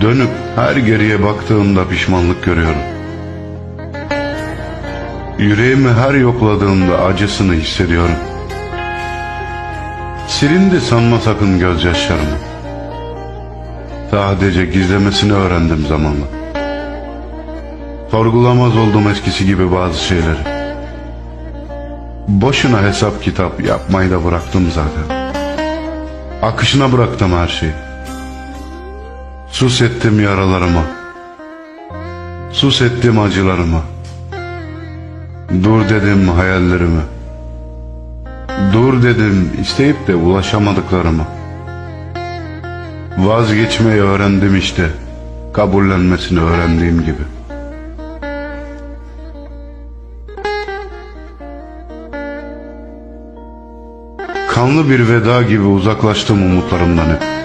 Dönüp her geriye baktığımda pişmanlık görüyorum. Yüreğimi her yokladığımda acısını hissediyorum. Silindi sanma sakın gözyaşlarımı. Sadece gizlemesini öğrendim zamanla. Sorgulamaz oldum eskisi gibi bazı şeyleri. Boşuna hesap kitap yapmayı da bıraktım zaten. Akışına bıraktım her şeyi. Sus ettim yaralarıma. Sus ettim acılarıma. Dur dedim hayallerime. Dur dedim isteyip de ulaşamadıklarıma. Vazgeçmeyi öğrendim işte. Kabullenmesini öğrendiğim gibi. Kanlı bir veda gibi uzaklaştım umutlarımdan hep.